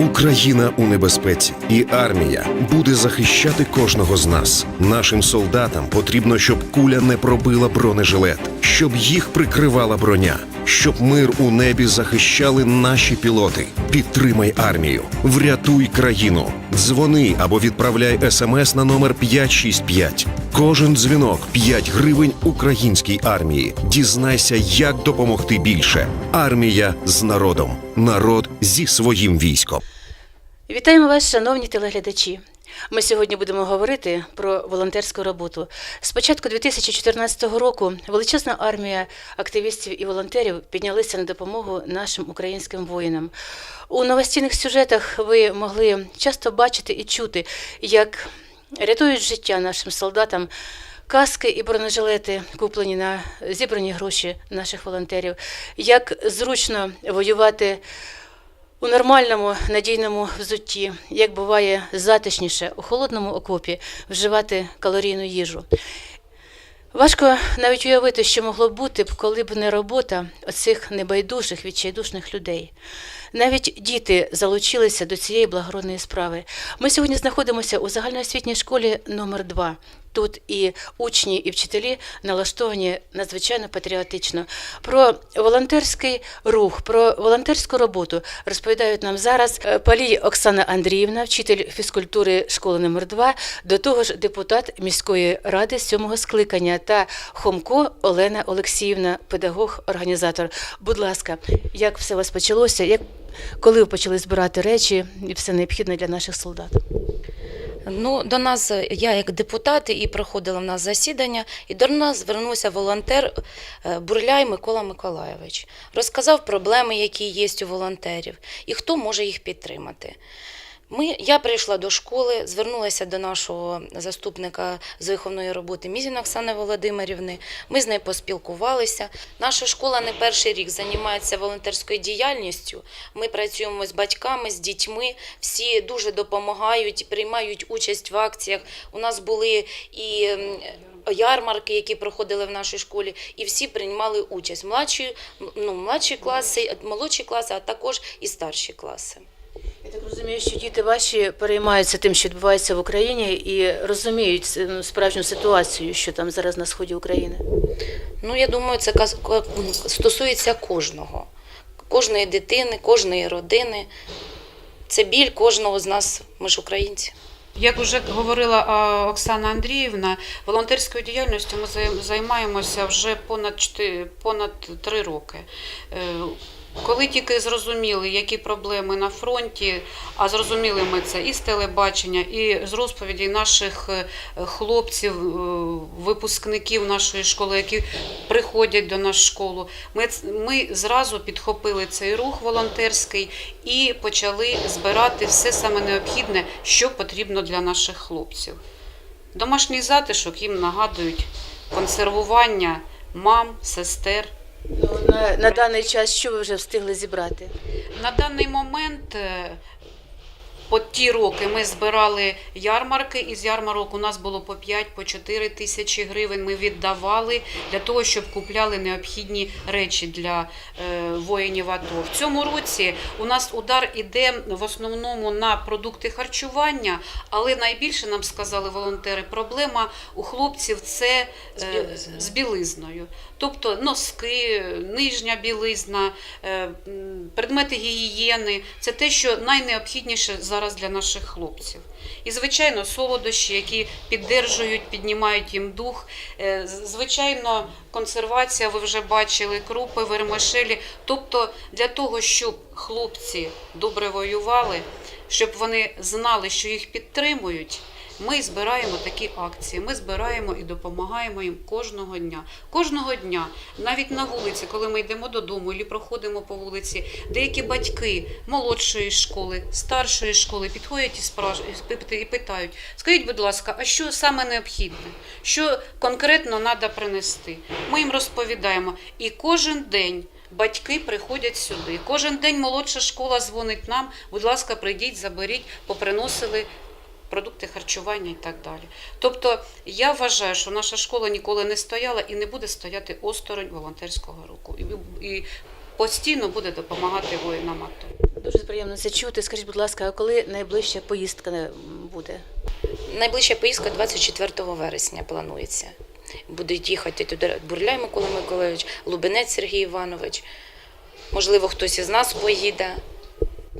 Україна у небезпеці, і армія буде захищати кожного з нас. Нашим солдатам потрібно, щоб куля не пробила бронежилет, щоб їх прикривала броня, щоб мир у небі захищали наші пілоти. Підтримай армію, врятуй країну. Дзвони або відправляй смс на номер 565. Кожен дзвінок 5 гривень українській армії. Дізнайся, як допомогти більше. Армія з народом, народ зі своїм військом. Вітаємо вас, шановні телеглядачі. Ми сьогодні будемо говорити про волонтерську роботу. З початку 2014 року величезна армія активістів і волонтерів піднялися на допомогу нашим українським воїнам. У новостійних сюжетах ви могли часто бачити і чути, як рятують життя нашим солдатам. Каски і бронежилети куплені на зібрані гроші наших волонтерів. Як зручно воювати у нормальному надійному взутті, як буває затишніше у холодному окопі вживати калорійну їжу. Важко навіть уявити, що могло б бути коли б не робота оцих небайдужих, відчайдушних людей. Навіть діти залучилися до цієї благородної справи. Ми сьогодні знаходимося у загальноосвітній школі номер 2 Тут і учні, і вчителі налаштовані надзвичайно патріотично. Про волонтерський рух, про волонтерську роботу розповідають нам зараз е, Палій Оксана Андріївна, вчитель фізкультури школи номер 2 до того ж депутат міської ради сьомого скликання та Хомко Олена Олексіївна, педагог-організатор. Будь ласка, як все у вас почалося? Як коли ви почали збирати речі і все необхідне для наших солдат? Ну, до нас, е, я як депутат, і проходила в нас засідання, і до нас звернувся волонтер е, Бурляй Микола Миколайович. Розказав проблеми, які є у волонтерів, і хто може їх підтримати. Ми, я прийшла до школи, звернулася до нашого заступника з виховної роботи Мізіна Оксани Володимирівни. Ми з нею поспілкувалися. Наша школа не перший рік займається волонтерською діяльністю. Ми працюємо з батьками, з дітьми. Всі дуже допомагають, приймають участь в акціях. У нас були і ярмарки, які проходили в нашій школі, і всі приймали участь. Младші, ну, младші класи, молодші класи, а також і старші класи. Я так розумію, що діти ваші переймаються тим, що відбувається в Україні, і розуміють ну, справжню ситуацію, що там зараз на сході України. Ну, я думаю, це стосується кожного, кожної дитини, кожної родини. Це біль кожного з нас, ми ж українці. Як вже говорила Оксана Андріївна, волонтерською діяльністю ми займаємося вже понад 4, понад 3 роки. Коли тільки зрозуміли, які проблеми на фронті, а зрозуміли ми це і з телебачення, і з розповіді наших е, хлопців, е, випускників нашої школи, які приходять до нас в школу, ми, ми зразу підхопили цей рух волонтерський і почали збирати все саме необхідне, що потрібно для наших хлопців. Домашній затишок їм нагадують консервування мам, сестер. Ну, на, на даний час що ви вже встигли зібрати? На даний момент, по ті роки, ми збирали ярмарки. Із ярмарок у нас було по 5 по 4 тисячі гривень. Ми віддавали для того, щоб купляли необхідні речі для е, воїнів АТО. В цьому році у нас удар іде в основному на продукти харчування, але найбільше нам сказали волонтери, проблема у хлопців це З е, білизною. з білизною. Тобто носки, нижня білизна, е, предмети гігієни це те, що найнеобхідніше зараз для наших хлопців. І, звичайно, солодощі, які піддержують, піднімають їм дух. Е, Звичайно, консервація, ви вже бачили, крупи, вермишелі. Тобто для того, щоб хлопці добре воювали, щоб вони знали, що їх підтримують. Ми збираємо такі акції. Ми збираємо і допомагаємо їм кожного дня. Кожного дня, навіть на вулиці, коли ми йдемо додому і проходимо по вулиці, деякі батьки молодшої школи, старшої школи підходять і пи- і питають: скажіть, будь ласка, а що саме необхідне? Що конкретно треба принести? Ми їм розповідаємо. І кожен день. Батьки приходять сюди. Кожен день молодша школа дзвонить нам. Будь ласка, прийдіть, заберіть, поприносили продукти харчування і так далі. Тобто я вважаю, що наша школа ніколи не стояла і не буде стояти осторонь волонтерського руху. І, і постійно буде допомагати воїнам АТО. Дуже приємно це чути. Скажіть, будь ласка, а коли найближча поїздка буде? Найближча поїздка 24 вересня планується. Будуть їхати туди Бурляй Микола Миколайович, Лубенець Сергій Іванович. Можливо, хтось із нас поїде.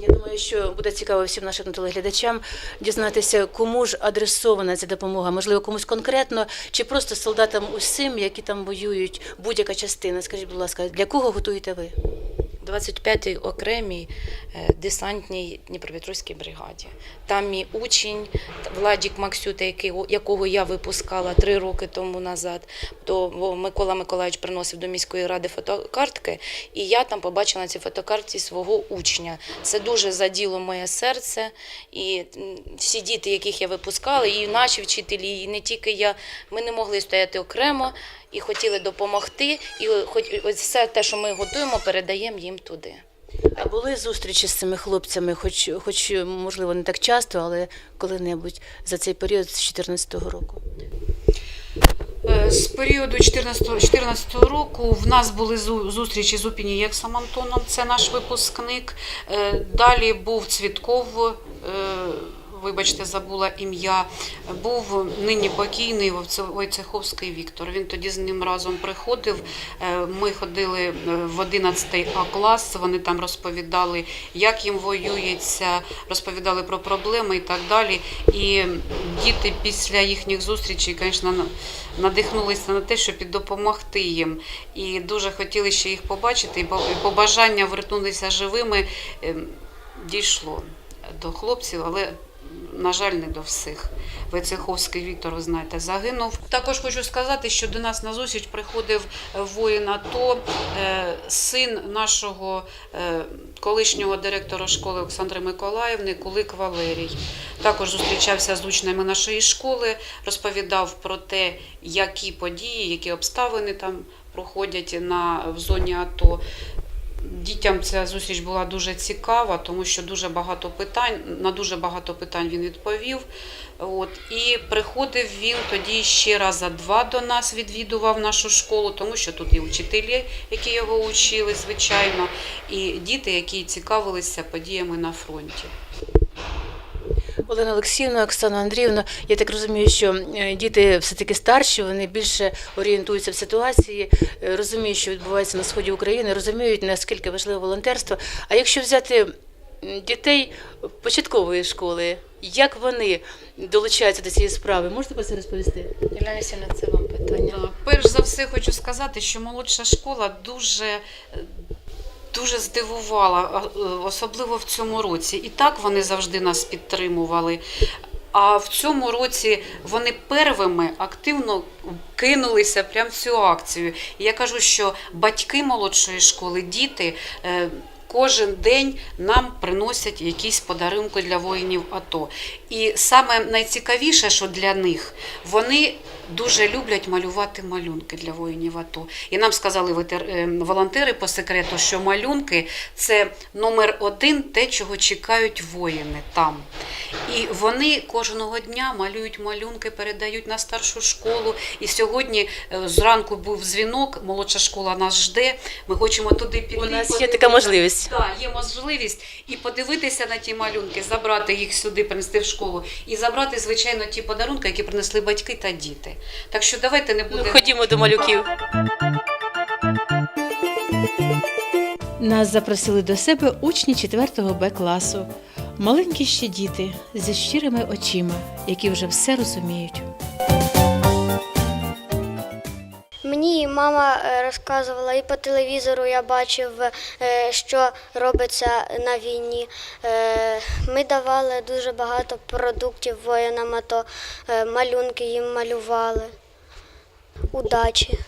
Я думаю, що буде цікаво всім нашим телеглядачам дізнатися, кому ж адресована ця допомога. Можливо, комусь конкретно, чи просто солдатам усім, які там воюють, будь-яка частина. Скажіть, будь ласка, для кого готуєте ви? 25-й окремій е, десантній Дніпропетровській бригаді. Там мій учень Владік Максюта, якого я випускала три роки тому назад, то Микола Миколаївич приносив до міської ради фотокартки, і я там побачила на цій фотокартці свого учня. Це дуже заділо моє серце. І всі діти, яких я випускала, і наші вчителі, і не тільки я, ми не могли стояти окремо і хотіли допомогти. І хоч ось все те, що ми готуємо, передаємо їм туди. А були зустрічі з цими хлопцями, хоч, хоч можливо, не так часто, але коли-небудь за цей період з 2014 року? Е, З періоду 2014 року в нас були зустрічі з Упінієксом Антоном, це наш випускник. Е, Далі був Цвітков, е, вибачте, забула ім'я. Був нині покійний Войце- Войцеховський Віктор. Він тоді з ним разом приходив. Е, Ми ходили е, в 11 А клас. Вони там розповідали, як їм воюється, розповідали про проблеми і так далі. І діти після їхніх зустрічей, звісно, надихнулися на те, щоб допомогти їм. І дуже хотіли ще їх побачити. І по- і побажання вернутися живими ем, дійшло до хлопців, але. На жаль, не до всіх. Войцеховський Віктор, ви знаєте, загинув. Також хочу сказати, що до нас на зустріч приходив е, воїн АТО, е, син нашого е, колишнього директора школи Олександри Миколаївни, Кулик Валерій. Також зустрічався з учнями нашої школи, розповідав про те, які події, які обставини там проходять на, в зоні АТО. Дітям ця зустріч була дуже цікава, тому що дуже багато питань, на дуже багато питань він відповів. От, і приходив він тоді ще раза два до нас, відвідував нашу школу, тому що тут і вчителі, які його учили, звичайно, і діти, які цікавилися подіями на фронті. Олена Олексіївна, Оксана Андріївна, я так розумію, що е, діти все-таки старші, вони більше орієнтуються в ситуації, е, розуміють, що відбувається на сході України, розуміють, наскільки важливе волонтерство. А якщо взяти дітей початкової школи, як вони долучаються до цієї справи? Можете про це розповісти? Юлія Васильівна, це вам питання. Да. Перш за все хочу сказати, що молодша школа дуже. Дуже здивувала, е, особливо в цьому році. І так вони завжди нас підтримували. А в цьому році вони первими активно кинулися прямо в цю акцію. І я кажу, що батьки молодшої школи, діти. е, Кожен день нам приносять якісь подарунки для воїнів АТО. І саме найцікавіше, що для них, вони дуже люблять малювати малюнки для воїнів АТО. І нам сказали е, волонтери по секрету, що малюнки це номер один, те, чого чекають воїни там. І вони кожного дня малюють малюнки, передають на старшу школу. І сьогодні е, зранку був дзвінок, молодша школа нас жде. Ми хочемо туди піти. У нас є така можливість. Так, є можливість і подивитися на ті малюнки, забрати їх сюди, принести в школу, і забрати, звичайно, ті подарунки, які принесли батьки та діти. Так що давайте не Ну, будемо. ходімо до малюків. Нас запросили до себе учні 4 Б класу. Маленькі ще діти зі щирими очима, які вже все розуміють. Мама е, розказувала і по телевізору я бачив, е, що робиться на війні. Е, Ми давали дуже багато продуктів воїнам, АТО, е, малюнки їм малювали. Удачі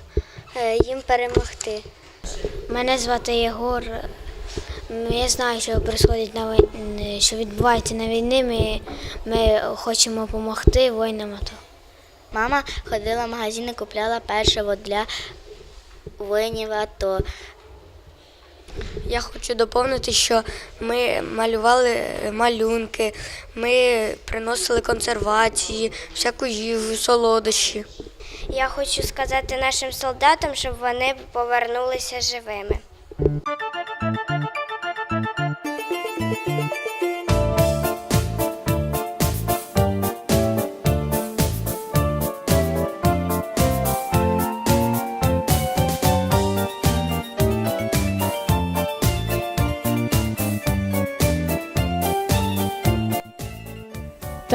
їм перемогти. Мене звати Єгор. Я знаю, що на війні, що відбувається на війні. Ми, ми хочемо допомогти воїнам АТО. Мама ходила в магазин і купляла печиво для воїнів АТО. Я хочу доповнити, що ми малювали малюнки, ми приносили консервації, всяку їжу, солодощі. Я хочу сказати нашим солдатам, щоб вони повернулися живими.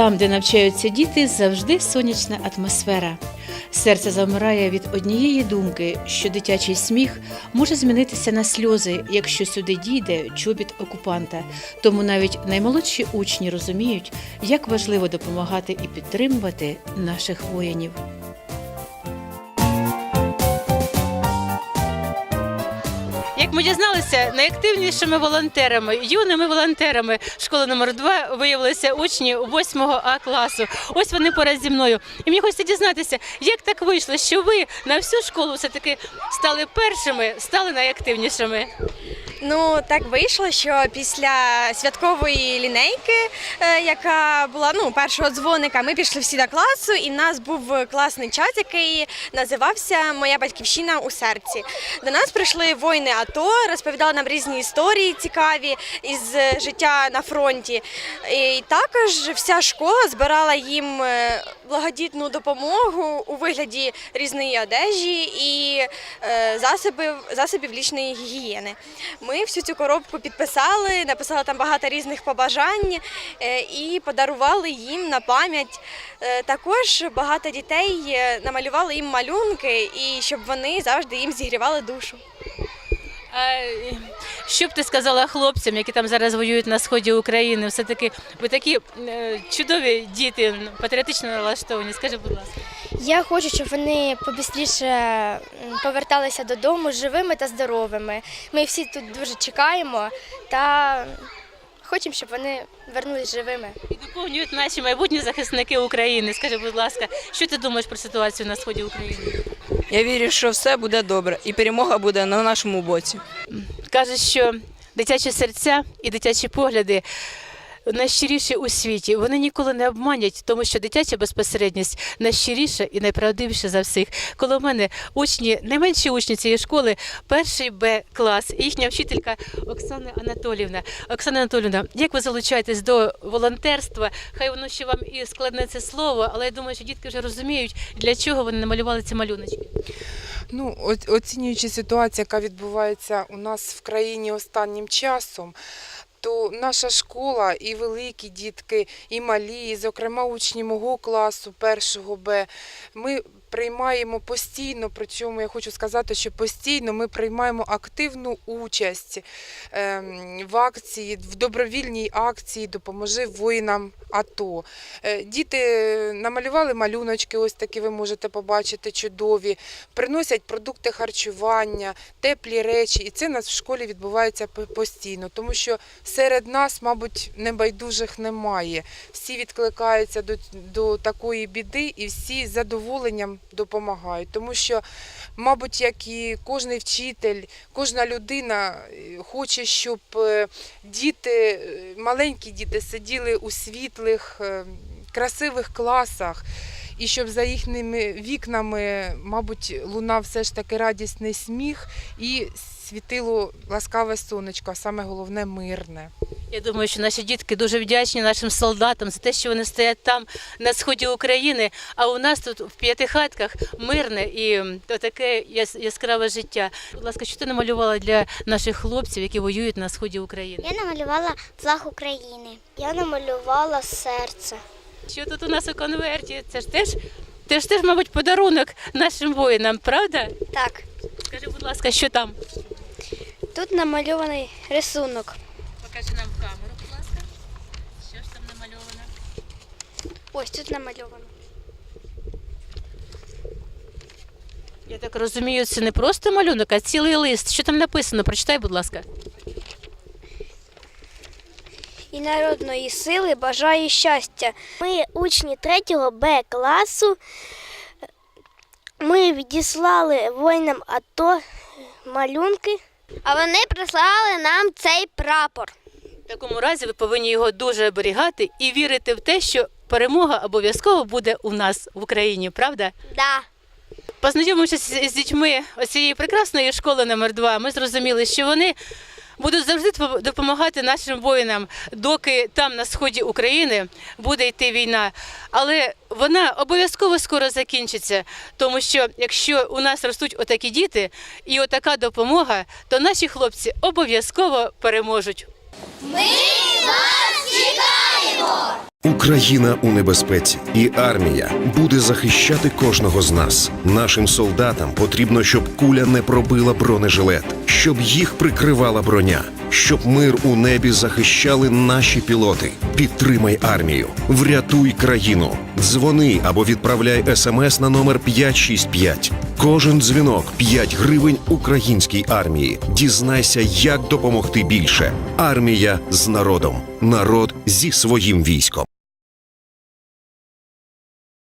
Там, де навчаються діти, завжди сонячна атмосфера. Серце замирає від однієї думки, що дитячий сміх може змінитися на сльози, якщо сюди дійде чобіт окупанта. Тому навіть наймолодші учні розуміють, як важливо допомагати і підтримувати наших воїнів. Ми дізналися, найактивнішими волонтерами, юними волонтерами школи номер 2 виявилися учні 8 А класу. Ось вони поряд зі мною. І мені хочеться дізнатися, як так вийшло, що ви на всю школу все-таки стали першими, стали найактивнішими. Ну так вийшло, що після святкової лінейки, е, яка була ну першого дзвоника, ми пішли всі до класу, і в нас був класний чат, який називався Моя батьківщина у серці. До нас прийшли воїни АТО, розповідали нам різні історії цікаві із життя на фронті. І також вся школа збирала їм е, благодітну допомогу у вигляді різної одежі і е, засобів, засобів лічної гігієни. Ми всю цю коробку підписали, написали там багато різних побажань е, і подарували їм на пам'ять. Е, Також багато дітей намалювали їм малюнки, і щоб вони завжди їм зігрівали душу. Що б ти сказала хлопцям, які там зараз воюють на сході України? Все таки ви такі е, чудові діти, патріотично налаштовані. Скажи, будь ласка. Я хочу, щоб вони побістріше поверталися додому живими та здоровими. Ми всі тут дуже чекаємо та хочемо, щоб вони вернулись живими. І доповнюють наші майбутні захисники України. Скажи, будь ласка, що ти думаєш про ситуацію на сході України? Я вірю, що все буде добре, і перемога буде на нашому боці. Кажуть, що дитячі серця і дитячі погляди найщиріші у світі. Вони ніколи не обманять, тому що дитяча безпосередність найщиріша і найправдивіша за всіх. Коло мене учні, найменші учні цієї школи, перший Б клас, їхня вчителька Оксана Анатолівна. Оксана Анатолівна, як ви залучаєтесь до волонтерства? Хай воно ще вам і складне це слово, але я думаю, що дітки вже розуміють, для чого вони намалювали ці малюночки. Ну, оцінюючи ситуацію, яка відбувається у нас в країні останнім часом, то наша школа і великі дітки, і малі, і, зокрема, учні мого класу, першого Б, ми приймаємо постійно, причому я хочу сказати, що постійно ми приймаємо активну участь ем, в акції, в добровільній акції Допоможи воїнам АТО. Е, Діти намалювали малюночки, ось такі ви можете побачити, чудові приносять продукти харчування, теплі речі, і це у нас в школі відбувається постійно, тому що серед нас, мабуть, небайдужих немає. Всі відкликаються до, до такої біди і всі з задоволенням допомагають, тому що, мабуть, як і кожний вчитель, кожна людина е, хоче, щоб е, діти, е, маленькі діти сиділи у світлих, е, красивих класах. І щоб за їхніми вікнами, мабуть, лунав все ж таки радісний сміх і світило ласкаве сонечко, а саме головне мирне. Я думаю, що наші дітки дуже вдячні нашим солдатам за те, що вони стоять там на сході України. А у нас тут в п'ятихатках мирне і таке яскраве життя. Будь ласка, що ти намалювала для наших хлопців, які воюють на сході України? Я намалювала флаг України. Я намалювала серце. Що тут у нас у конверті? Це ж теж, це ж теж, мабуть, подарунок нашим воїнам, правда? Так, Скажи, будь ласка, що там? тут намальований рисунок. Покажи нам в камеру, будь ласка. Що ж там намальовано? Ось тут намальовано. Я так розумію, це не просто малюнок, а цілий лист. Що там написано? Прочитай, будь ласка. І народної сили бажаю щастя. Ми учні 3 Б класу. Ми відіслали воїнам АТО малюнки. А вони прислали нам цей прапор. В такому разі ви повинні його дуже оберігати і вірити в те, що перемога обов'язково буде у нас в Україні, правда? Да. Познайомившись з дітьми цієї прекрасної школи номер 2 ми зрозуміли, що вони будуть завжди допомагати нашим воїнам, доки там на сході України буде йти війна. Але вона обов'язково скоро закінчиться, тому що якщо у нас ростуть отакі діти і отака допомога, то наші хлопці обов'язково переможуть. Україна у небезпеці, і армія буде захищати кожного з нас. Нашим солдатам потрібно, щоб куля не пробила бронежилет, щоб їх прикривала броня, щоб мир у небі захищали наші пілоти. Підтримай армію, врятуй країну. Дзвони або відправляй смс на номер 565. Кожен дзвінок 5 гривень українській армії. Дізнайся, як допомогти більше. Армія з народом, народ зі своїм військом.